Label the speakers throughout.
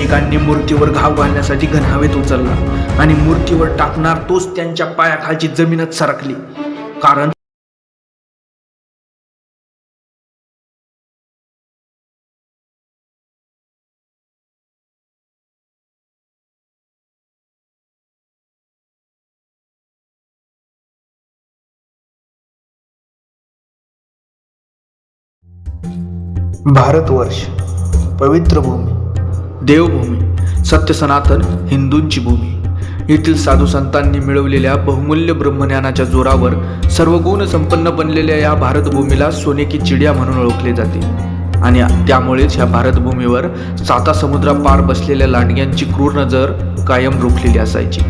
Speaker 1: सैनिकांनी मूर्तीवर घाव घालण्यासाठी घनावेत उचलला आणि मूर्तीवर टाकणार तोच त्यांच्या पायाखालची जमीनच सरकली. कारण भारतवर्ष पवित्र भूमी. देवभूमी सत्य सनातन हिंदूंची भूमी. येथील साधू संतांनी मिळवलेल्या बहुमूल्य ब्रह्मज्ञानाच्या जोरावर सर्व गुण संपन्न बनलेल्या या भारतभूमीला सोने की चिडिया म्हणून ओळखले जाते. आणि त्यामुळेच ह्या भारतभूमीवर साता समुद्रापार बसलेल्या लांडग्यांची क्रूर नजर कायम रोखलेली असायची.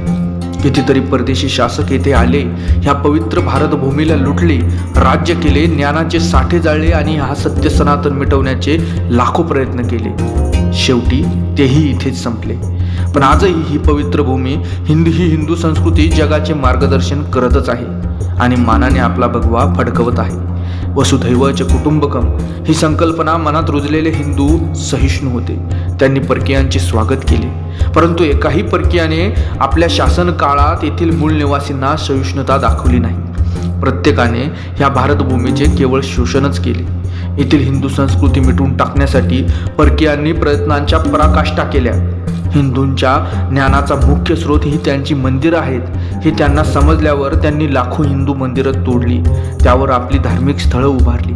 Speaker 1: कितीतरी परदेशी शासक येथे आले. ह्या पवित्र भारतभूमीला लुटले. राज्य केले ज्ञानाचे साठे जाळले आणि हा सत्य सनातन मिटवण्याचे लाखो प्रयत्न केले. शेवटी तेही इथेच संपले. पण आजही ही पवित्र भूमी हिंदू ही हिंदू संस्कृती जगाचे मार्गदर्शन करतच आहे आणि मानाने आपला भगवा फडकवत आहे. वसुधैवच कुटुंबकम. ही संकल्पना मनात रुजलेले हिंदू सहिष्णू होते. त्यांनी परकीयांचे स्वागत केले. परंतु एकाही परकीयाने आपल्या शासन काळात येथील मूळ निवासींना सहिष्णुता दाखवली नाही. प्रत्येकाने ह्या भारतभूमीचे केवळ शोषणच केले. येथील हिंदू संस्कृती मिटवून टाकण्यासाठी परकीयांनी प्रयत्नांच्या पराकाष्ठा केल्या. हिंदूंच्या ज्ञानाचा मुख्य स्रोत ही त्यांची मंदिरं आहेत. हे त्यांना समजल्यावर त्यांनी लाखो हिंदू मंदिरं तोडली. त्यावर आपली धार्मिक स्थळं उभारली.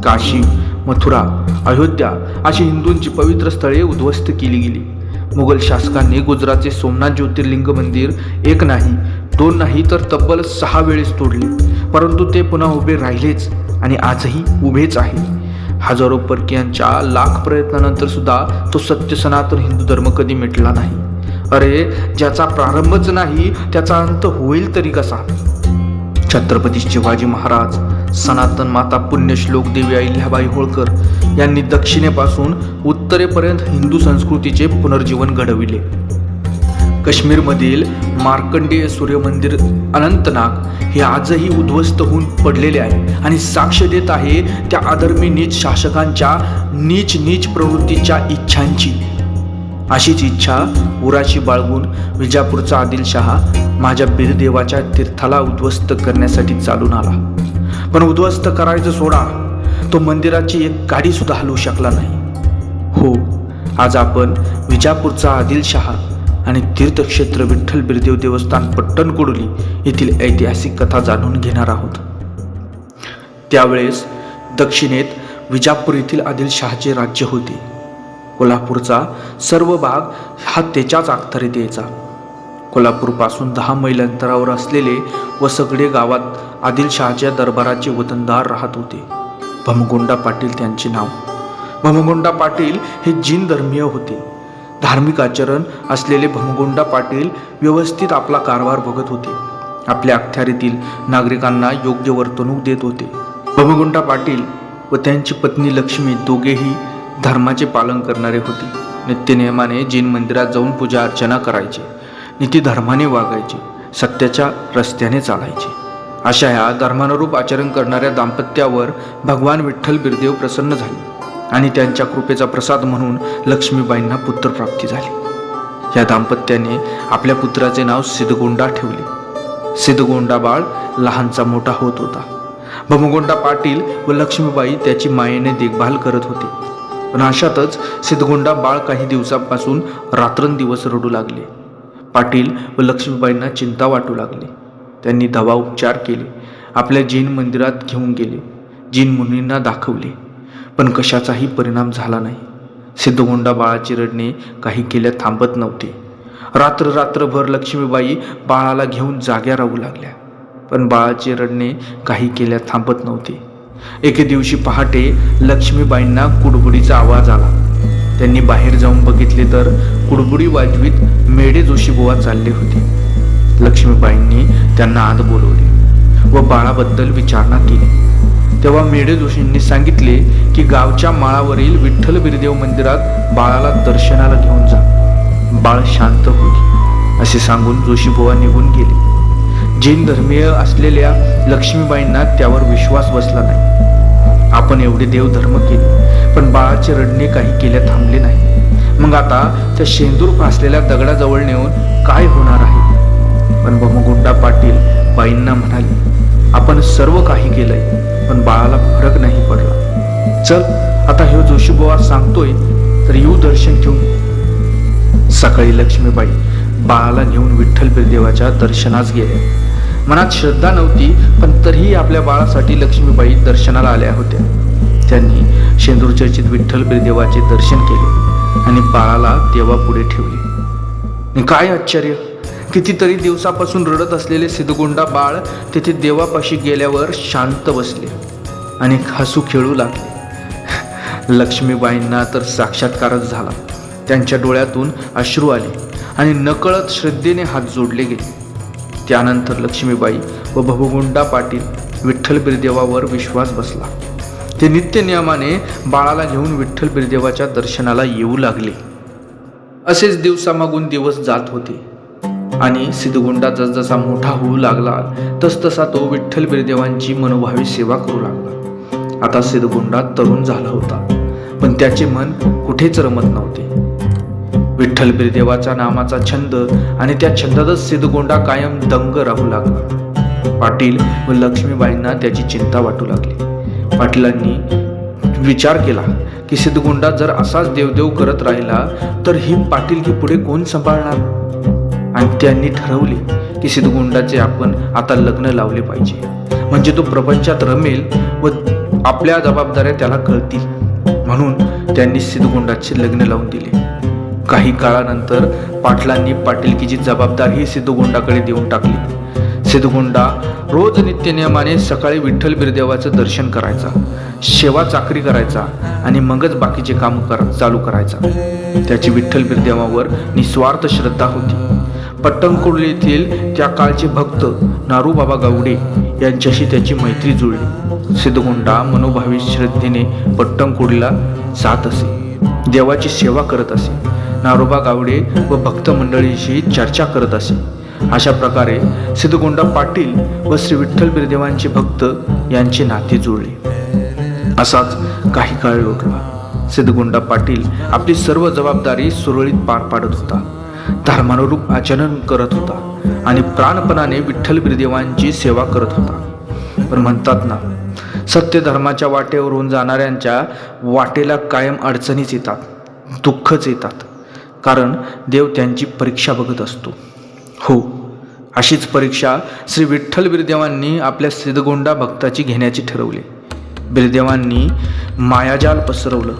Speaker 1: काशी मथुरा अयोध्या अशी हिंदूंची पवित्र स्थळे उद्ध्वस्त केली गेली. मुघल शासकांनी गुजरातचे सोमनाथ ज्योतिर्लिंग मंदिर एक नाही दोन नाही तर तब्बल सहा वेळेस तोडले. परंतु ते पुन्हा उभे राहिलेच आणि आजही उभेच आहे. हजारो परकीयांच्या लाख प्रयत्नानंतर सुद्धा तो सत्य सनातन हिंदू धर्म कधी मिटला नाही. अरे ज्याचा प्रारंभच नाही त्याचा अंत होईल तरी कसा? छत्रपती शिवाजी महाराज सनातन माता पुण्यश्लोक देवी अहिल्याबाई होळकर यांनी दक्षिणेपासून उत्तरेपर्यंत हिंदू संस्कृतीचे पुनर्जीवन घडविले. काश्मीरमधील मार्कंडेय सूर्यमंदिर अनंतनाग हे आजही उद्ध्वस्त होऊन पडलेले आहे आणि साक्ष देत आहे त्या अधर्मी नीच शासकांच्या नीच नीच प्रवृत्तीच्या इच्छांची. अशीच इच्छा उराशी बाळगून विजापूरचा आदिलशहा माझ्या बिरदेवाच्या तीर्थाला उद्ध्वस्त करण्यासाठी चालून आला. पण उद्ध्वस्त करायचं सोडा. तो मंदिराची एक गाडी सुद्धा हलवू शकला नाही. हो आज आपण विजापूरचा आदिलशहा आणि तीर्थक्षेत्र विठ्ठल बिरदेव देवस्थान पट्टणकोडोली येथील ऐतिहासिक कथा जाणून घेणार आहोत. त्यावेळेस दक्षिणेत विजापूर येथील आदिलशहाचे राज्य होते. कोल्हापूरचा सर्व भाग हा त्याच्याच अखत्यारीत यायचा. कोल्हापूरपासून दहा मैल अंतरावर असलेले व सगळे गावात आदिलशहाच्या दरबाराचे वतनदार राहत होते. भमगोंडा पाटील त्यांचे नाव. भमगोंडा पाटील हे जीन धर्मीय होते. धार्मिक आचरण असलेले भमगोंडा पाटील व्यवस्थित आपला कारभार बघत होते. आपल्या अखत्यारीतील नागरिकांना योग्य वर्तणूक देत होते. भमगोंडा पाटील व त्यांची पत्नी लक्ष्मी दोघेही धर्माचे पालन करणारे होते. नित्यनियमाने जैन मंदिरात जाऊन पूजा अर्चना करायचे. नीती धर्माने वागायचे. सत्याच्या रस्त्याने चालायचे. अशा ह्या धर्मानुरूप आचरण करणाऱ्या दाम्पत्यावर भगवान विठ्ठल बिरदेव प्रसन्न झाले. आणि त्यांच्या कृपेचा प्रसाद म्हणून लक्ष्मीबाईंना पुत्रप्राप्ती झाली. या दाम्पत्याने आपल्या पुत्राचे नाव सिद्धगोंडा ठेवले. सिद्धगोंडा बाळ लहानचा मोठा होत होता. भमगोंडा पाटील व लक्ष्मीबाई त्याची मायेने देखभाल करत होते. पण अशातच सिद्धगोंडा बाळ काही दिवसापासून रात्रंदिवस रडू लागले. पाटील व लक्ष्मीबाईंना चिंता वाटू लागली. त्यांनी दवा उपचार केले. आपल्या जैन मंदिरात घेऊन गेले. जैन मुनींना दाखवले. पण कशाचाही परिणाम झाला नाही. सिद्धगोंडा बाळाची रडणे काही केल्या थांबत नव्हते. रात्र रात्रभर लक्ष्मीबाई बाळाला घेऊन जाग्या राहू लागल्या. पण बाळाचे रडणे काही केल्या थांबत नव्हते. एके दिवशी पहाटे लक्ष्मीबाईंना कुडबुडीचा आवाज आला. त्यांनी बाहेर जाऊन बघितले तर कुडबुडी वाजवीत मेढे जोशीबुवा चालले होते. लक्ष्मीबाईंनी त्यांना आत बोलवले व बाळाबद्दल विचारणा केली. तेव्हा मेढे जोशींनी सांगितले की गावच्या माळावरील विठ्ठल बिरदेव मंदिरात बाळाला दर्शनाला घेऊन जा. बाळ शांत होईल असे सांगून जोशीबुवा निघून गेले. जैन धर्मीय असलेल्या लक्ष्मीबाईंना त्यावर विश्वास बसला नाही. आपण एवढे देवधर्म केले पण बाळाचे रडणे काही केल्या थांबले नाही. मग आता त्या शेंदूर फासलेल्या दगडाजवळ नेऊन काय होणार आहे? पण बमगुंडा पाटील बाईंना म्हणाले आपण सर्व काही केलंय पण बाळाला फरक नाही पडला. चल आता हे जोशीबुवा सांगतोय तर येऊ दर्शन घेऊन. सकाळी लक्ष्मीबाई बाळाला घेऊन विठ्ठल बिरदेवाच्या दर्शनास गेल्या. मनात श्रद्धा नव्हती पण तरीही आपल्या बाळासाठी लक्ष्मीबाई दर्शनाला आल्या होत्या. त्यांनी शेंदूर चर्चित विठ्ठल बिरदेवाचे दर्शन केले आणि बाळाला देवापुढे ठेवले. काय आश्चर्य! कितीतरी दिवसापासून रडत असलेले सिद्धगुंडा बाळ तेथे देवापाशी गेल्यावर शांत बसले आणि हसू खेळू लागले. लक्ष्मीबाईंना तर साक्षात्कारच झाला. त्यांच्या डोळ्यातून अश्रू आले आणि नकळत श्रद्धेने हात जोडले गेले. त्यानंतर लक्ष्मीबाई व भवगुंडा पाटील विठ्ठल बिरदेवावर विश्वास बसला. ते नित्य नियमाने बाळाला घेऊन विठ्ठल बिरदेवाच्या दर्शनाला येऊ लागले. असेच दिवसामागून दिवस जात होते. आणि सिद्धगुंडा जसजसा मोठा होऊ लागला तसतसा तो विठ्ठल बिरदेवांची मनोभावी सेवा करू लागला. आता सिद्धगुंडा तरुण झाला होता पण त्याचे मन कुठेच रमत नव्हते. विठ्ठल बिरदेवाच्या नामाचा छंद आणि त्या छंदातच सिद्धगोंडा कायम दंग राहू लागला. पाटील व लक्ष्मीबाईंना त्याची चिंता वाटू लागली. पाटलांनी विचार केला की सिद्धगोंडा जर असाच देवदेव करत राहिला तर ही पाटील की पुढे कोण सांभाळणार? त्यांनी ठरवले की सिद्धगुंडाचे आपण आता लग्न लावले पाहिजे. म्हणजे तो प्रपंचात रमेल व आपल्या जबाबदाऱ्या त्याला कळतील. म्हणून त्यांनी सिद्धगुंडाचे लग्न लावून दिले. काही काळानंतर पाटलांनी पाटीलकीची जबाबदारी सिद्धगुंडाकडे देऊन टाकली. सिद्धगुंडा रोज नित्यनियमाने सकाळी विठ्ठल बिरदेवाचं दर्शन करायचा सेवा चाकरी करायचा आणि मगच बाकीचे काम कर चालू करायचा. त्याची विठ्ठल बिरदेवावर निस्वार्थ श्रद्धा होती. पट्टणकुर्ली येथील त्या काळचे भक्त नारूबाबा गावडे यांच्याशी त्याची मैत्री जुळली. सिद्धगुंडा मनोभावी श्रद्धेने पट्टणकुर्लीला जात असे. देवाची सेवा करत असे. नारोबा गावडे व भक्त मंडळींशी चर्चा करत असे. अशा प्रकारे सिद्धगोंडा पाटील व श्री विठ्ठल बिरदेवांचे भक्त यांचे नाते जुळले. असाच काही काळ लोटला सिद्धगोंडा पाटील आपली सर्व जबाबदारी सुरळीत पार पाडत होता. धर्मानुरूप आचरण करत होता आणि प्राणपणाने विठ्ठल बिरदेवांची सेवा करत होता. पण म्हणतात ना सत्य धर्माच्या वाटेवरून जाणाऱ्यांच्या वाटेला कायम अडचणीच येतात दुःखच येतात. कारण देव त्यांची परीक्षा बघत असतो. हो अशीच परीक्षा श्री विठ्ठल बिरदेवांनी आपल्या सिद्धगोंडा भक्ताची घेण्याचे ठरवले. बिरदेवांनी मायाजाल पसरवलं.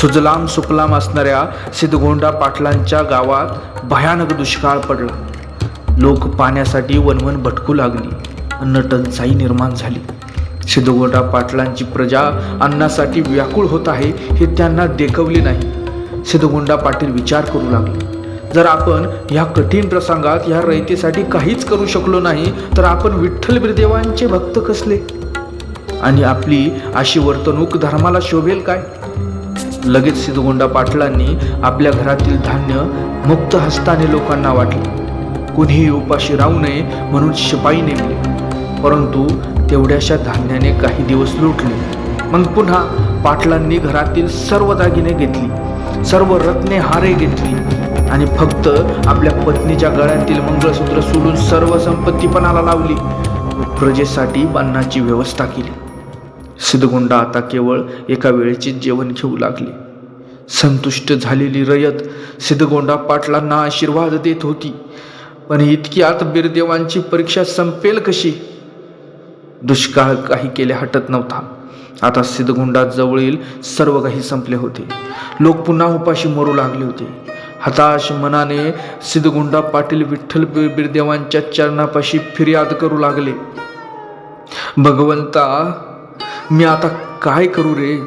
Speaker 1: सुजलाम सुफलाम असणाऱ्या सिद्धगोंडा पाटलांच्या गावात भयानक दुष्काळ पडला. लोक पाण्यासाठी वनवन भटकू लागली. अन्न टंचाई निर्माण झाली. सिद्धगोंडा पाटलांची प्रजा अन्नासाठी व्याकुळ होत आहे हे त्यांना देखवले नाही. सिद्धगोंडा पाटील विचार करू लागले. जर आपण ह्या कठीण प्रसंगात ह्या रयतेसाठी काहीच करू शकलो नाही तर आपण विठ्ठल बिरदेवांचे भक्त कसले? आणि आपली अशी वर्तणूक धर्माला शोभेल काय? लगेच सिद्धगोंडा पाटलांनी आपल्या घरातील धान्य मुक्त हस्ताने लोकांना वाटले. कुणीही उपाशी राहू नये म्हणून शिपाई नेमले. परंतु तेवढ्याशा धान्याने काही दिवस लुटले. मग पुन्हा पाटलांनी घरातील सर्व दागिने घेतली सर्व रत्ने हारे घेतली आणि फक्त आपल्या पत्नीच्या गळ्यातील मंगळसूत्र सोडून सर्व संपत्ती पणाला लावली. प्रजेसाठी अन्नाची व्यवस्था केली. सिद्धगुंडा आता केवळ एका वेळेचे जेवण घेऊ लागले. संतुष्ट झालेली रयत सिद्धगोंडा पाटलांना आशीर्वाद देत होती. पण इतकी आत बिरदेवांची परीक्षा संपेल कशी? दुष्काळ काही केले हटत नव्हता. आता सिद्धगुंडा जवळील सर्व काही संपले होते. लोक पुन्हा उपाशी मरू लागले होते. हताश मनाने सिद्धगुंडा पाटील विठ्ठल बिरदेवांच्या चरणापाशी फिर्याद करू लागले. भगवंता मी आता काय करू रे?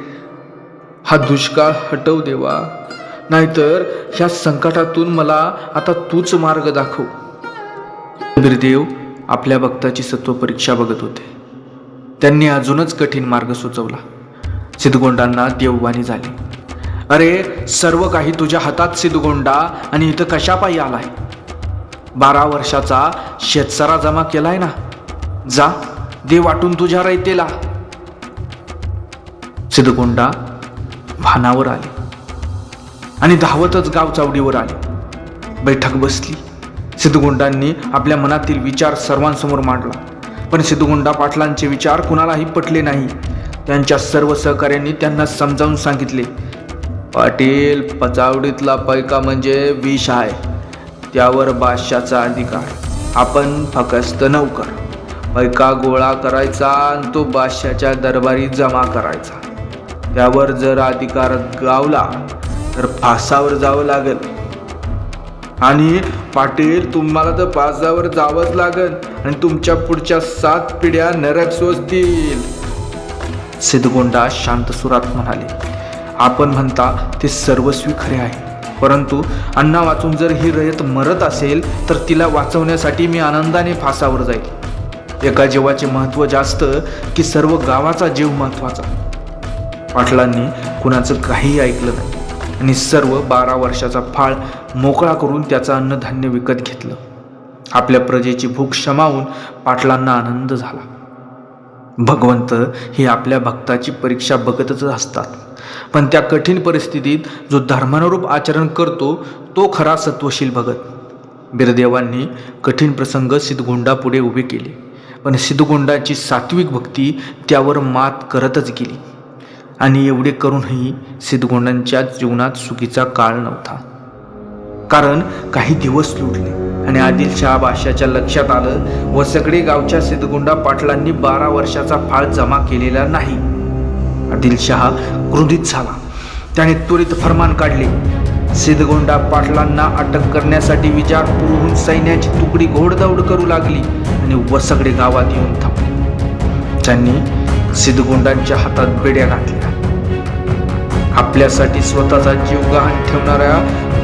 Speaker 1: हा दुष्काळ हटव देवा. नाहीतर ह्या संकटातून मला आता तूच मार्ग दाखव. बिरदेव आपल्या भक्ताची सत्व परीक्षा बघत होते. त्यांनी अजूनच कठीण मार्ग सुचवला. सिद्धगोंडांना देववाणी झाली. अरे सर्व काही तुझ्या हातात सिद्धगोंडा आणि इथं कशापायी आलाय? बारा वर्षाचा शेतसारा जमा केलाय ना? जा दे वाटून तुझ्या रयतेला. सिद्धगोंडा भानावर आले. आणि धावतच गाव चावडीवर आले. बैठक बसली. सिद्धगुंडांनी आपल्या मनातील विचार सर्वांसमोर मांडला. पण सिद्धगुंडा पाटलांचे विचार कुणालाही पटले नाही. त्यांच्या सर्व सहकाऱ्यांनी त्यांना समजावून सांगितले पाटील पचावडीतला पैका म्हणजे विष आहे. त्यावर बादशाचा अधिकार आपण फकस्त नौकर. पैका गोळा करायचा आणि तो बादशाच्या दरबारी जमा करायचा. त्यावर जर अधिकार गावला तर फासावर जावं लागेल. आणि पाटील तुम्हाला तर फासावर जावंच लागेल. आणि तुमच्या पुढच्या सात पिढ्या नरक सोसतील. सिद्धगोंडा शांत सुरात म्हणाले आपण म्हणता ते सर्वस्वी खरे आहे. परंतु अण्णा वाचून जर ही रयत मरत असेल तर तिला वाचवण्यासाठी मी आनंदाने फासावर जाईल. एका जीवाचे महत्त्व जास्त की सर्व गावाचा जीव महत्त्वाचा. पाटलांनी कुणाचं काहीही ऐकलं नाही. आणि सर्व बारा वर्षाचा फाळ मोकळा करून त्याचं अन्नधान्य विकत घेतलं. आपल्या प्रजेची भूक शमावून पाटलांना आनंद झाला. भगवंत हे आपल्या भक्ताची परीक्षा बघतच असतात. पण त्या कठीण परिस्थितीत जो धर्मानुरूप आचरण करतो तो खरा सत्वशील भगत. बिरदेवांनी कठीण प्रसंग सिद्धगोंडापुढे उभे केले. पण सिद्धगोंडाची सात्विक भक्ती त्यावर मात करतच गेली. आणि एवढे करूनही सिद्धगोंडांच्या जीवनात सुखीचा काळ नव्हता. कारण काही दिवस लुटले आणि आदिलशहा बादशाच्या लक्षात आलं व सगळे गावच्या सिद्धगोंडा पाटलांनी बारा वर्षाचा फाळ जमा केलेला नाही. आदिलशहा क्रोधित झाला. त्याने त्वरित फरमान काढले. सिद्धगोंडा पाटलांना अटक करण्यासाठी विजापूरहून सैन्याची तुकडी घोडदौड करू लागली आणि वसगडे गावात येऊन थांबली. त्यांनी सिद्धगुंडांच्या हातात बेड्या घातल्या. आपल्यासाठी स्वतःचा जीव गहाण ठेवणाऱ्या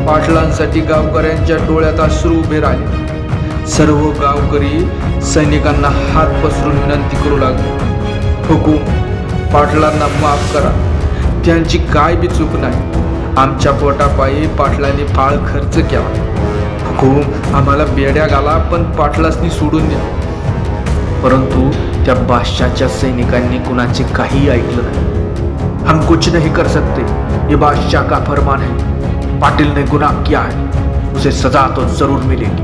Speaker 1: पाटलांसाठी गावकऱ्यांच्या डोळ्यात अश्रू उभे राहिले. सर्व गावकरी सैनिकांना हात पसरून विनंती करू लागले. हुकूम पाटलांना माफ करा. त्यांची काय बी चूक नाही. आमच्या पोटापायी पाटलांनी फाळ खर्च केला. हुकूम आम्हाला बेड्या घाला पण पाटलासनी सोडून द्या. परंतु त्या बादशाच्या सैनिकांनी कुणाचे काही ऐकलं नाही. हम कुछ नहीं कर सकते. ये बादशाह का फरमान है. पाटिल ने गुनाह किया है. उसे सजा तो जरूर मिलेगी.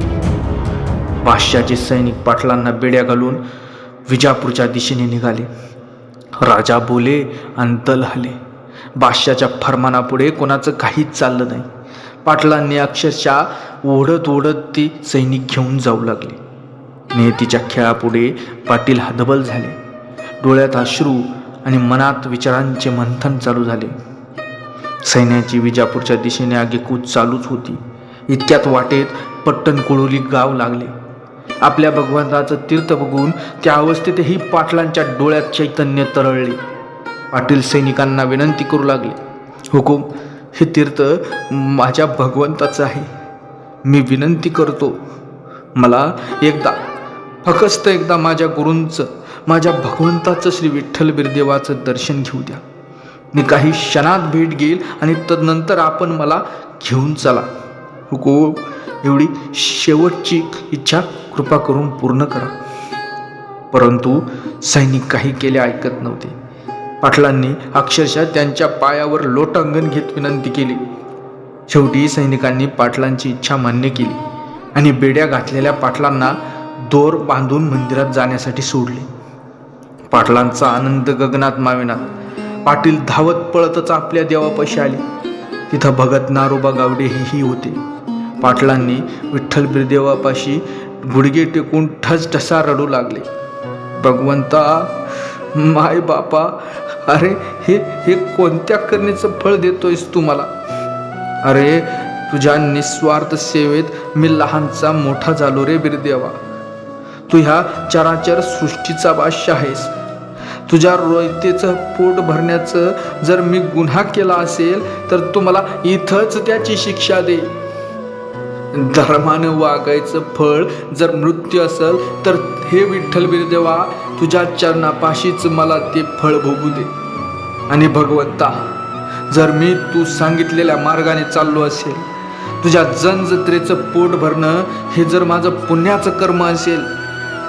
Speaker 1: बादशाहचे सैनिक पाटलांना बेड्या घालून विजापूरच्या दिशेने निघाले. राजा बोले आणि दल हले. बादशाच्या फरमानापुढे कोणाचं काहीच चाललं नाही. पाटलांनी अक्षरशः ओढत ओढत ते सैनिक घेऊन जाऊ लागले. नियतीच्या खेळापुढे पाटील हदबल झाले. डोळ्यात अश्रू आणि मनात विचारांचे मंथन चालू झाले. सैन्याची विजापूरच्या दिशेने आगेकूच चालूच होती. इतक्यात वाटेत पट्टण कोळोली गाव लागले. आपल्या भगवंताचं तीर्थ बघून त्या अवस्थेतही पाटलांच्या डोळ्यात चैतन्य तरळले. पाटील सैनिकांना विनंती करू लागले हुकूम हे तीर्थ माझ्या भगवंताचं आहे. मी विनंती करतो मला एकदा फकस्त एकदा माझ्या गुरूंचं माझ्या भगवंताचं श्री विठ्ठल बिरदेवाचं दर्शन घेऊ द्या. मी काही क्षणात भेट घेईल आणि तदनंतर आपण मला घेऊन चला. हुको एवढी शेवटची इच्छा कृपा करून पूर्ण करा. परंतु सैनिक काही केले ऐकत नव्हते. पाटलांनी अक्षरशः त्यांच्या पायावर लोटांगण घेत विनंती केली. शेवटी सैनिकांनी पाटलांची इच्छा मान्य केली आणि बेड्या घातलेल्या पाटलांना दोर बांधून मंदिरात जाण्यासाठी सोडले. पाटलांचा आनंद गगनात माविनात पाटील धावत पळतच आपल्या देवापाशी आले. तिथं भगत नारोबा गावडे हेही होते. पाटलांनी विठ्ठल बिरदेवापाशी गुडघे टेकून ठस ठसा रडू लागले. भगवंता माय बापा अरे हे हे कोणत्या करणेचं फळ देतोयस तू मला? अरे तुझ्या निस्वार्थ सेवेत मी लहानचा मोठा झालो रे बिरदेवा. तू ह्या चराचर सृष्टीचा बादशाह आहेस. तुझ्या रोयतेचं पोट भरण्याचं जर मी गुन्हा केला असेल तर तू मला इथंच त्याची शिक्षा दे. धर्मानं वागायचं फळ जर मृत्यू असेल तर हे विठ्ठल बिरदेवा तुझ्या चरणापाशीच मला ते फळ भोगू दे. आणि भगवंता जर मी तू सांगितलेल्या मार्गाने चाललो असेल तुझ्या जनजत्रेचं पोट भरणं हे जर माझं पुण्याचं कर्म असेल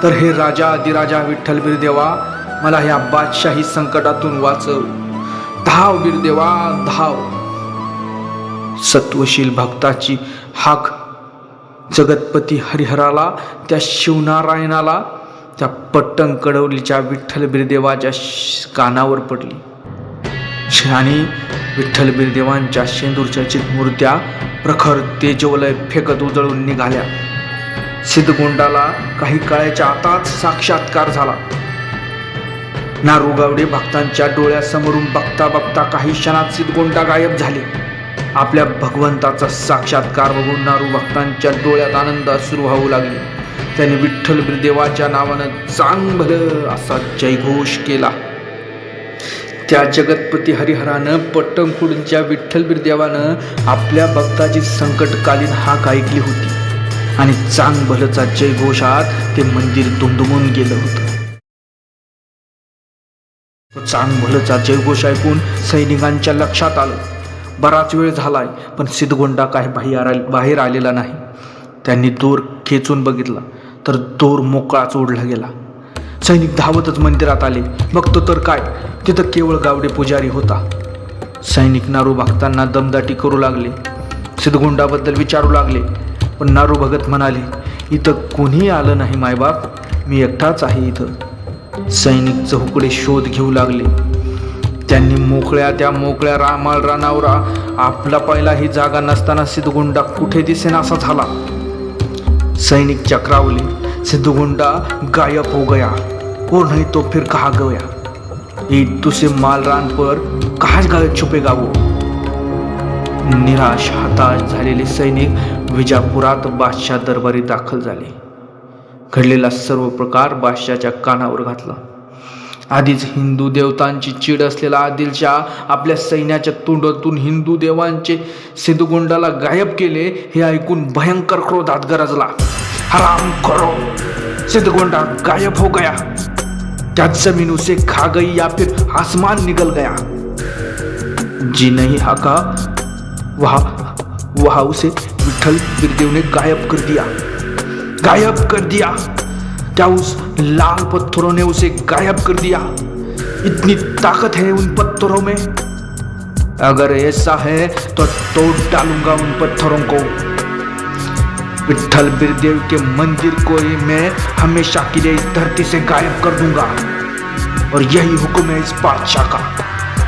Speaker 1: तर हे राजा अधिराजा विठ्ठल बिरदेवा मला ह्या बादशाही संकटातून वाचव. धाव बिरदेवा धाव. सत्वशील भक्ताची हाक जगतपती हरिहराला त्या शिवनारायणाला त्या पट्टण कडवलीच्या विठ्ठल बिरदेवाच्या श- कानावर पडली. आणि विठ्ठल बिरदेवांच्या शेंदूरच्या मूर्त्या प्रखर तेजवलय फेकत उजळून निघाल्या. सिद्धगोंडाला काही काळाच्या आताच साक्षात्कार झाला. नारुगावडे भक्तांच्या डोळ्यासमोरून बघता बघता काही क्षणात सिद्धगुंडा गायब झाले. आपल्या भगवंताचा साक्षात्कार बघून नारू भक्तांच्या डोळ्यात आनंद सुरू होऊ लागले. त्याने विठ्ठल देवाच्या नावानं चांगलं असा जयघोष केला. त्या जगतपती हरिहरानं पट्टणकुडच्या विठ्ठल बिरदेवानं आपल्या भक्ताची संकटकालीन हाक ऐकली होती. आणि चांग भलचा जयघोषात ते मंदिर दुमदुमून गेलं होतं. तो चांग भलचा जयघोष ऐकून सैनिकांच्या लक्षात आलं. बराच वेळ झालाय पण सिद्धगोंडा काय बाहेर बाहेर आलेला नाही. त्यांनी दोर खेचून बघितला तर दोर मोकळाच ओढला गेला. सैनिक धावतच मंदिरात आले. बघतो तर काय तिथं केवळ गावडे पुजारी होता. सैनिक नारू भक्तांना दमदाटी करू लागले. सिद्धगोंडाबद्दल विचारू लागले. पण नारू भगत म्हणाले इथं कोणी आलं नाही मायबाप. मी एकटाच आहे इथं. सैनिक चौकडे शोध घेऊ लागले. त्यांनी मोकळ्या त्या मोकळ्या रामाळ रानावरा आपला पहिला ही जागा नसताना सिद्धगुंडा कुठे दिसेना असा झाला. सैनिक चक्रावले. सिद्धगुंडा गायब हो गया. और नहीं तो फिर कहा गया ईद तुसे माल रान पर कहा गए छुपे गावो. निराश हताश झालेले सैनिक विजापुरात बादशाह दरबारी दाखल झाले. घडलेला सर्व प्रकार बादशाच्या कानावर घातला. आधीच हिंदू देवतांची चीड असलेला आदिलशाह आपल्या सैन्याच्या तोंडातून हिंदू देवांचे सिद्धगुंडाला गायब केले हे ऐकून भयंकर क्रोधात गरजला. हराम करो सिद्धगुंडा गायब हो गया. त्यात जमीन उसे खा गई या फिर आसमान निकल गया. जी नहीं हाका वहा वहा उसे विठल बिरदेव ने गायब कर दिया। गायब कर दिया। क्या उस लाल पत्थरों ने उसे गायब कर दिया? इतनी ताकत है उन पत्थरों में। अगर ऐसा है तो तोड़ डालूँगा उन पत्थरों को। विठल बिरदेव के मंदिर को ही मैं हमेशा के लिए इस धरती से गायब कर दूँगा। और यही हुक्म है इस बादशाह का।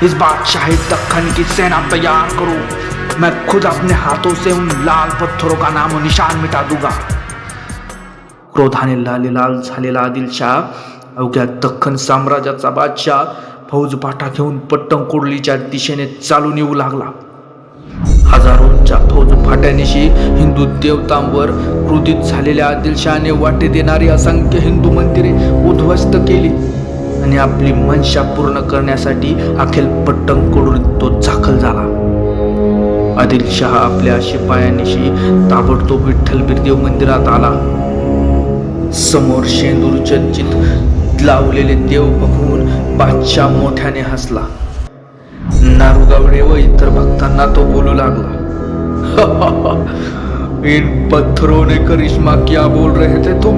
Speaker 1: इस बादशाह दखन की सेना तैयार करो। मैं खुद अपने हाथों से उन लाल पत्थरों का नाम और निशान मिटा दूंगा। क्रोधाने लालेलाल झालेला आदिलशाह अवघ्या दख्खन साम्राज्याचा बादशाह फौजपाठा घेऊन पट्टंकोडलीच्या दिशेने चालून येऊ लागला. हजारोंच्या फौज फाट्यानिशी हिंदू देवतांवर क्रोधित झालेल्या आदिलशहाने वाटे देणारी असंख्य हिंदू मंदिरे उद्ध्वस्त केली आणि आपली मनशा पूर्ण करण्यासाठी अखेल पट्टंकोडून तो दाखल झाला. आदिलशहा आपल्या शिपायानिशी ताबडतोब विठ्ठल बिरदेव मंदिरात आला. समोर शेंदूर चर्चित लावलेले देव बघून बादशाह मोठ्याने हसला. नारुगावडे व इतर भक्तांना तो बोलू लागला. इन पत्थरों ने करिश्मा क्या बोल रहे थे तुम?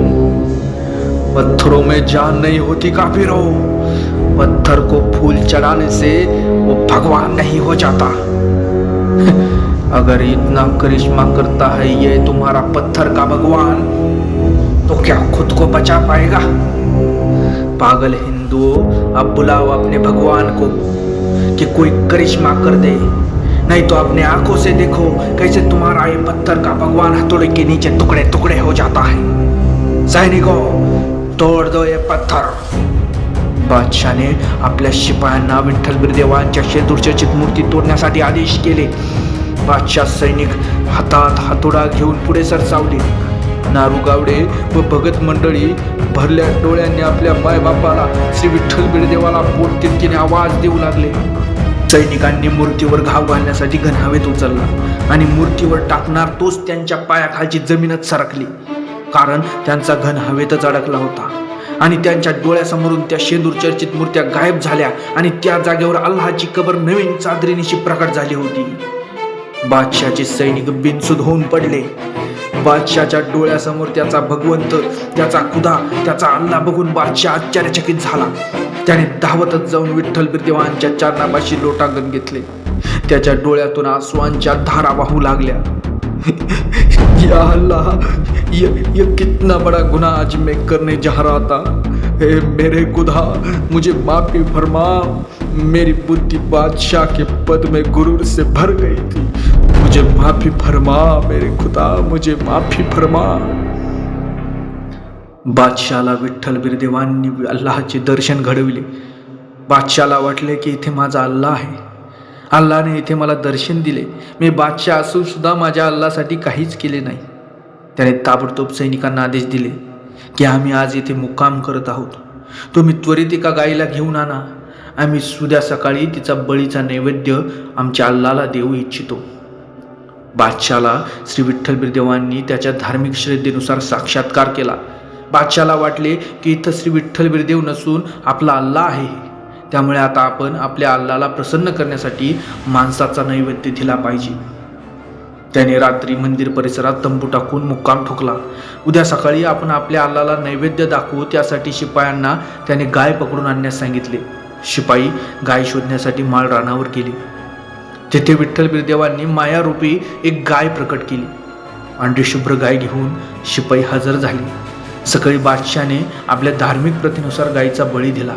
Speaker 1: पत्थरों में जान नहीं होती काफिरो। पत्थर को फूल चढ़ाने से वो भगवान नहीं हो जाता। अगर इतना करिश्मा करता है ये तुम्हारा पत्थर का भगवान तो क्या खुद को बचा पाएगा? पागल हिंदुओं, अब बुलाओ अपने भगवान को कि कोई करिश्मा कर दे। नहीं तो अपने आँखों से देखो कैसे तुम्हारा ये पत्थर का भगवान हथौड़े के नीचे टुकड़े टुकड़े हो जाता है। सैनिकों, तोड़ दो ये पत्थर। बादशाने आपल्या शिपायांना विठ्ठल बिरदेवांच्या शेदूरचर्चित मूर्ती तोडण्यासाठी आदेश केले. बादशाह सैनिक हातात हातोडा घेऊन पुढे सरसावले. नारू गावडे व भगत मंडळी भरल्या डोळ्यांनी आपल्या मायबापाला श्री विठ्ठल बिरदेवाला पोटतिरकीने आवाज देऊ लागले. सैनिकांनी मूर्तीवर घाव घालण्यासाठी घन हवेत उचलला आणि मूर्तीवर टाकणार तोच त्यांच्या पायाखालची जमीनच सरकली. कारण त्यांचा घन हवेतच अडकला होता. आणि त्यांच्या डोळ्यासमोरून त्या शेंदूर चर्चित मूर्त्या गायब झाल्या आणि त्या जागेवर अल्लाची कबर नवीन चादरीनिशी प्रकट झाली होती. बादशाचे सैनिक बिनसुद होऊन पडले. बादशाच्या डोळ्यासमोर त्याचा भगवंत त्याचा खुदा त्याचा अल्ला बघून बादशाह आश्चर्यचकित झाला. त्याने धावतच जाऊन विठ्ठल बिरदेवांच्या चरणापाशी लोटांगण घेतले. त्याच्या डोळ्यातून आसवांच्या धारा वाहू लागल्या. या अल्लाह ये, ये कितना बड़ा गुनाह आज मैं करने जा रहा था। हे मेरे खुदा मुझे माफ़ी फरमा। मेरी बुद्धि बादशाह के पद में गुरूर से भर गई थी। मुझे माफ़ी फरमा मेरे खुदा मुझे माफ़ी फरमा। बादशाला विठ्ठल बिरदेवांनी अल्लाहचे दर्शन घडविले। बादशाला वाटले की इथे माझा अल्लाह आहे अल्लाने इथे मला दर्शन दिले. मी बादशाह असून सुद्धा माझ्या अल्लासाठी काहीच केले नाही. त्याने ताबडतोब सैनिकांना आदेश दिले की आम्ही आज इथे मुक्काम करत आहोत. तुम्ही त्वरित एका गाईला घेऊन आणा. आम्ही उद्या सकाळी तिचा बळीचा नैवेद्य आमच्या अल्लाला देऊ इच्छितो. बादशाला श्री विठ्ठल बिरदेवांनी त्याच्या धार्मिक श्रद्धेनुसार साक्षात्कार केला. बादशाला वाटले की इथं श्री विठ्ठल बिरदेव नसून आपला अल्ला आहे. त्यामुळे आता आपण आपल्या अल्लाला प्रसन्न करण्यासाठी माणसाचा नैवेद्य दिला पाहिजे. त्याने रात्री मंदिर परिसरात तंबू टाकून मुक्काम ठोकला. उद्या सकाळी आपण आपल्या अल्लाला नैवेद्य दाखवू त्यासाठी शिपायांना त्याने गाय पकडून आणण्यास सांगितले. शिपाई गाय शोधण्यासाठी माळ रानावर गेली. तेथे विठ्ठल बिरदेवांनी मायारूपी एक गाय प्रकट केली. अंडीशुभ्र शुभ्र गाय घेऊन शिपाई हजर झाली. सकाळी बादशाने आपल्या धार्मिक प्रथेनुसार गायीचा बळी दिला.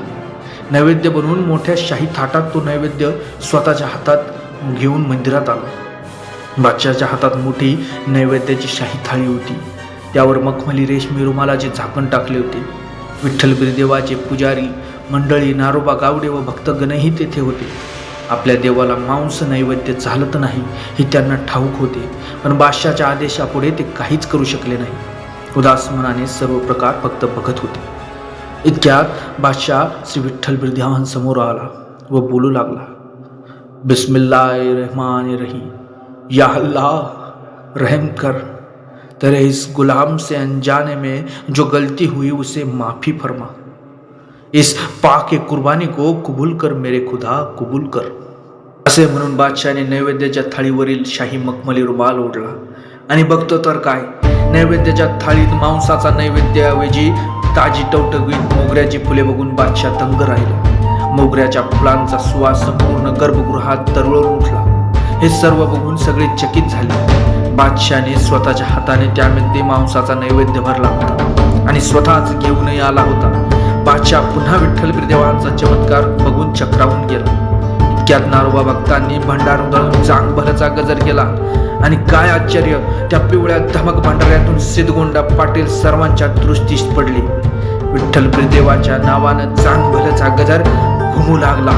Speaker 1: नैवेद्य बनवून मोठ्या शाही थाटात तो नैवेद्य स्वतःच्या हातात घेऊन मंदिरात आला. बादशाच्या हातात मोठी नैवेद्याची शाही थाळी होती. त्यावर मखमली रेशमी रुमालाचे झाकण टाकले होते. विठ्ठल बिरदेवाचे पुजारी मंडळी नारोबा गावडे व भक्तगणही तेथे होते. आपल्या देवाला मांस नैवेद्य चालत नाही हे त्यांना ठाऊक होते. पण बादशाच्या आदेशापुढे ते काहीच करू शकले नाही. उदास मनाने सर्व प्रकार फक्त बघत होते. इतक्यात बादशाह श्री विठ्ठल बिरदेवांसमोर आला, व बोलू लागला बिस्मिल्लाह रहमान रही या अल्लाह, रहम कर, तेरे इस गुलाम से अनजाने में जो गलती हुई उसे माफ़ी फरमा। इस पाक कुर्बानी को कबूल कर, मेरे खुदा, कबूल कर। असे म्हणून बादशाने नैवेद्याच्या थाळीवरील शाही मखमली रुमाल ओढला आणि बघतो तर काय? नैवेद्याच्या थाळीत मांसाचा नैवेद्याऐवजी ताजी टवटवीत मोगऱ्याची फुले बघून बादशाह तंग राहिला. मोगऱ्याच्या फुलांचा सुवास संपूर्ण गर्भगृहात तरळून उठला. हे सर्व बघून सगळे चकित झाले. बादशाने स्वतःच्या हाताने त्यामध्ये मांसाचा नैवेद्य भरला होता आणि स्वतःच घेऊनही आला होता. बादशाह पुन्हा विठ्ठल देवांचा चमत्कार बघून चक्रावून गेला. इतक्यात नारोबा भक्तांनी भंडार उधळून चांग भरचा गजर केला. आणि काय आश्चर्य त्या पिवळ्या धमक भंडाऱ्यातून सिद्धगोंडा पाटील सर्वांच्या दृष्टीस पडली. विठ्ठल बिरदेवाच्या नावानं चांग भरचा गजर घुमू लागला.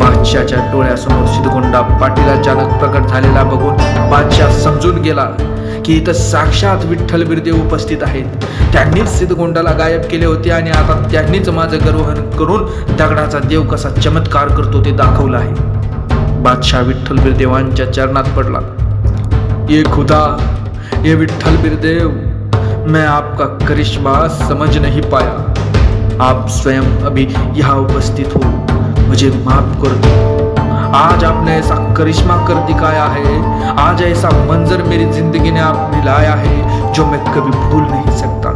Speaker 1: बादशाच्या डोळ्यासमोर सिद्धगोंडा पाटील अचानक प्रकट झालेला बघून बादशाह समजून गेला. की इथं साक्षात विठ्ठल बिरदेव उपस्थित आहेत. त्यांनीच सिद्धगोंडाला गायब केले होते आणि आता त्यांनीच माझं गर्वहन करून दगडाचा देव कसा चमत्कार करतो ते दाखवलं आहे. बादशाह विठ्ठल बिरदेवांच्या चरणात पडला. ये खुदा ये विठ्ठल बिरदेव मैं आपका करिश्मा समझ नहीं पाया. आप स्वयं अभी यहाँ उपस्थित हो. मुझे माफ कर दो. आज आपने ऐसा करिश्मा कर दिखाया है। आज ऐसा मंजर मेरी ज़िंदगी ने आप मिलाया है, जो मैं कभी भूल नहीं सकता।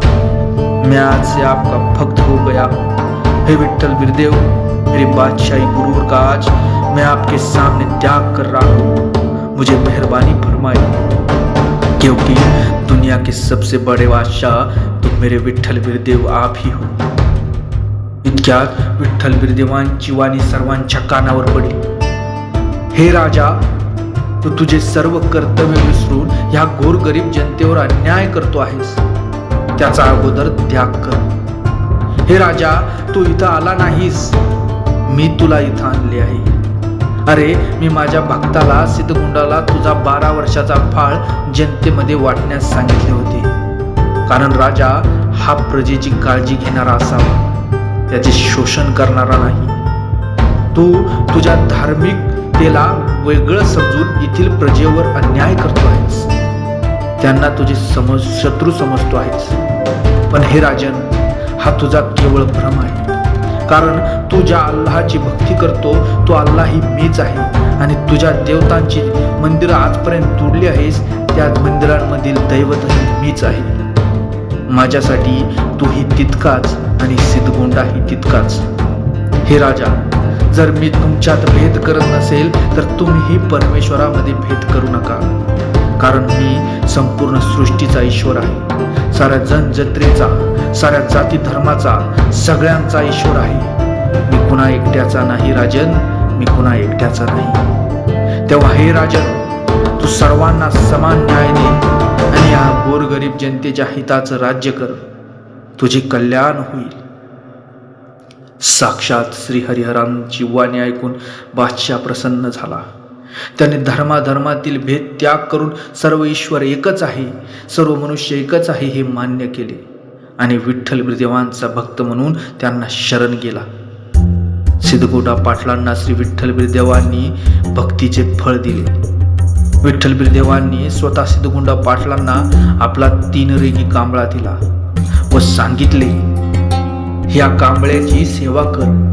Speaker 1: मैं आज से आपका भक्त हो गया। हे विठ्ठल बिरदेव मेरी बादशाही गुरूर का आज मैं आपके सामने त्याग कर रहा हूँ। मुझे मेहरबानी फरमाए, क्योंकि दुनिया के सबसे बड़े बादशाह तुम मेरे विठ्ठल बिरदेव आप ही हो। इतक्यात विठ्ठल बिरदेवांची वाणी सर्वांच्या कानावर पडली हे राजा तू तुझे सर्व कर्तव्य विसरून ह्या गोरगरीब जनतेवर अन्याय करतो आहेस. त्याचा अगोदर त्याग कर. हे राजा तू इथं आला नाहीस. मी तुला इथं आणले आहे. अरे मी माझ्या भक्ताला सिद्धगुंडाला तुझा बारा वर्षाचा फाळ जनतेमध्ये वाटण्यास सांगितले होते. कारण राजा हा प्रजेची काळजी घेणारा असावा. त्याचे शोषण करणारा नाही. तू तुझ्या धार्मिक धार्मिकतेला वेगळं समजून येथील प्रजेवर अन्याय करतो आहेस. त्यांना तुझे समज शत्रू समजतो आहेस. पण हे राजन हा तुझा केवळ भ्रम आहे. कारण तू ज्या अल्लाची भक्ती करतो तो अल्लाह ही मीच आहे. आणि तुझ्या देवतांची मंदिरं आजपर्यंत तोडली आहेस त्या मंदिरांमधील दैवतही मीच आहे. माझ्यासाठी तूही तितकाच आणि सिद्धगोंडाही तितकाच. हे राजा जर मी तुमच्यात भेद करत नसेल तर तुम्हीही परमेश्वरामध्ये भेद करू नका. कारण मी संपूर्ण सृष्टीचा ईश्वर आहे. साऱ्या जनजत्रेचा साऱ्या जाती धर्माचा सगळ्यांचा ईश्वर आहे. मी कुणा एकट्याचा नाही राजन. मी कुणा एकट्याचा नाही. तेव्हा हे राजन तू सर्वांना समान न्याय दे आणि या गोरगरीब जनतेच्या हिताचं राज्य कर. तुझे कल्याण होईल. साक्षात श्री हरिहरांची वाणी ऐकून बादशाह प्रसन्न झाला. त्याने धर्माधर्मातील भेद त्याग करून सर्व ईश्वर एकच आहे सर्व मनुष्य एकच आहे हे मान्य केले. आणि विठ्ठल बिरदेवांचा भक्त म्हणून त्यांना शरण गेला. सिद्धगोटा पाटलांना श्री विठ्ठल बिरदेवांनी भक्तीचे फळ दिले. विठ्ठल बिरदेवांनी स्वतः सिद्धगुंडा पाटलांना आपला तीन रेगी कांबळा दिला व सांगितले या कांबळ्याची सेवा कर.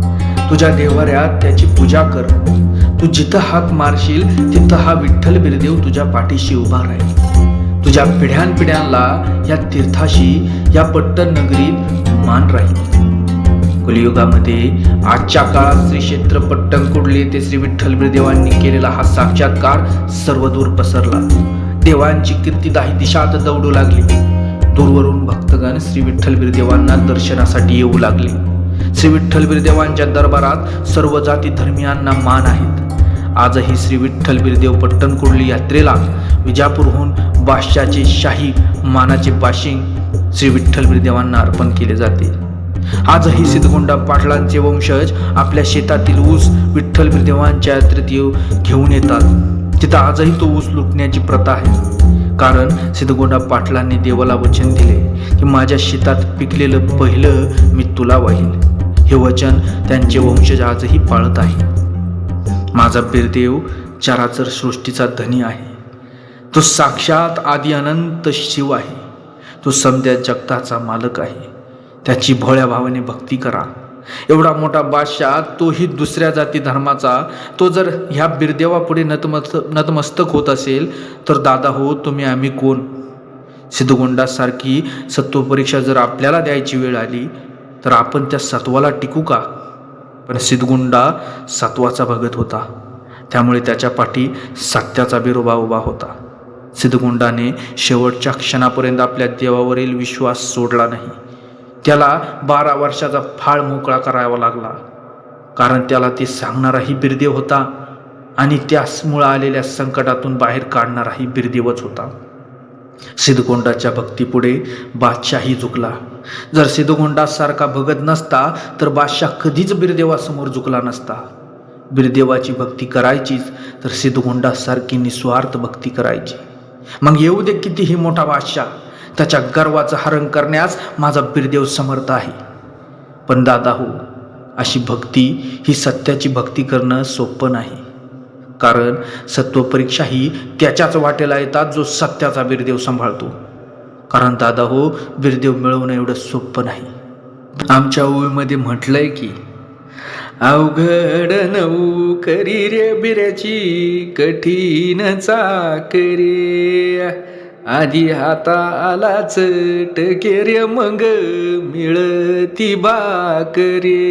Speaker 1: तुझ्या देवाऱ्यात त्याची पूजा कर. तू जिथं हाक मारशील तिथं हा विठ्ठल बिरदेव तुझ्या पाठीशी उभा राहील. तुझ्या पिढ्यानपिढ्यांना या तीर्थाशी या पट्टण नगरीत मान राहील. कलियुगामध्ये आजच्या काळात श्री क्षेत्र पट्टणकुडले ते श्री विठ्ठल बिरदेवांनी केलेला हा साक्षात्कार सर्वदूर पसरला. देवांची कीर्तीदाही दिशात दौडू लागली. दूरवरून भक्तगण श्री विठ्ठल बिरदेवांना दर्शनासाठी येऊ लागले. श्री विठ्ठल बिरदेवांच्या दरबारात सर्व जाती धर्मियांना मान आहेत. आजही श्री विठ्ठल बिरदेव पट्टणकुडली यात्रेला विजापूरहून बादशाचे शाही मानाचे बाशिंग श्री विठ्ठल बिरदेवांना अर्पण केले जाते. आजही सिद्धगोंडा पाटलांचे वंशज आपल्या शेतातील ऊस विठ्ठल बिरदेवांच्या यात्रेत येऊ घेऊन येतात. तिथं आजही तो ऊस लुटण्याची प्रथा आहे. कारण सिद्धगोंडा पाटलांनी देवाला वचन दिले की माझ्या शेतात पिकलेलं पहिलं मी तुला वाहील हे वचन त्यांचे वंशज आजही पाळत आहे माझा बिरदेव चराचर सृष्टीचा धनी आहे. तो साक्षात आदी अनंत शिव आहे. तो समद्या जगताचा मालक आहे. त्याची भोळ्या भावाने भक्ती करा. एवढा मोठा बादशाह तोही दुसऱ्या जाती धर्माचा. तो जर ह्या बिरदेवापुढे नतमस्त नतमस्तक होत असेल तर दादा हो तुम्ही आम्ही कोण? सिद्धगोंडासारखी सत्वपरीक्षा जर आपल्याला द्यायची वेळ आली तर आपण त्या सत्वाला टिकू का? पण सिद्धगुंडा सत्वाचा भगत होता. त्यामुळे त्याच्या पाठी सत्याचा बिरोबा उभा होता. सिद्धगुंडाने शेवटच्या क्षणापर्यंत आपल्या देवावरील विश्वास सोडला नाही. त्याला बारा वर्षाचा फाळ मोकळा करावा लागला. कारण त्याला ते सांगणाराही बिरदेव होता आणि त्याचमुळं आलेल्या संकटातून बाहेर काढणाराही बिरदेवच होता. सिद्धगोंडाच्या भक्तीपुढे बादशाही झुकला. जर सिद्धगोंडासारखा भगत नसता तर बादशाह कधीच बिरदेवासमोर झुकला नसता. बिरदेवाची भक्ती करायचीच तर सिद्धगोंडासारखी निस्वार्थ भक्ती करायची. मग येऊ दे कितीही मोठा बादशाह. त्याच्या गर्वाचं हरण करण्यास माझा बिरदेव समर्थ आहे. पण दादा हो अशी भक्ती ही सत्याची भक्ती करणं सोपं नाही. कारण सत्वपरीक्षा ही त्याच्याच वाटेला येतात जो सत्याचा बिरदेव सांभाळतो. कारण दादा हो बिरदेव मिळवणं एवढं सोपं नाही. आमच्या ओळीमध्ये म्हटलंय की अवघड नऊ करी रे बिऱ्याची कठीण चाकरी. आधी हातालाच टकेर मग मिळती बाकरी.